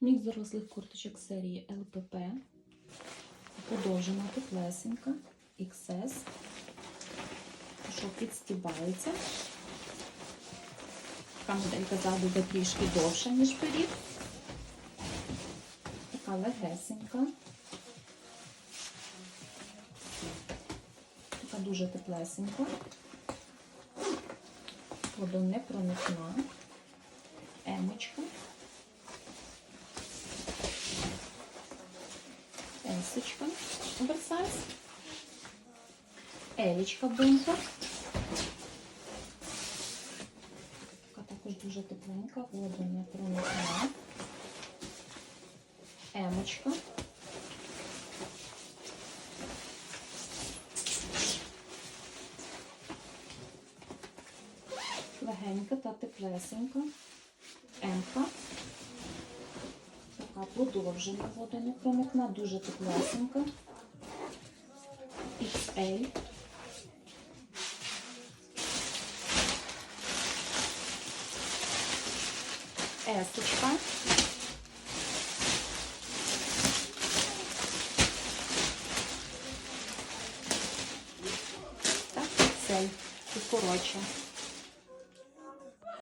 Мікс дорослих курточок серії ЛПП. Подовжена теплесенька, XS. Що підстібається. Така моделька ззаду буде трішки довша, ніж перед. Така легесенька. Така дуже теплесенька. Водонепроникна. Емочка. Есочка. Оверсайз. Елічка бомба. Така також дуже тепленька, водонепроникна. Емочка. Легенька та теплесенька. Емка. Така подовжена водонепроникна, дуже теплесенька. XL. Есочка. Так, XL. І коротше.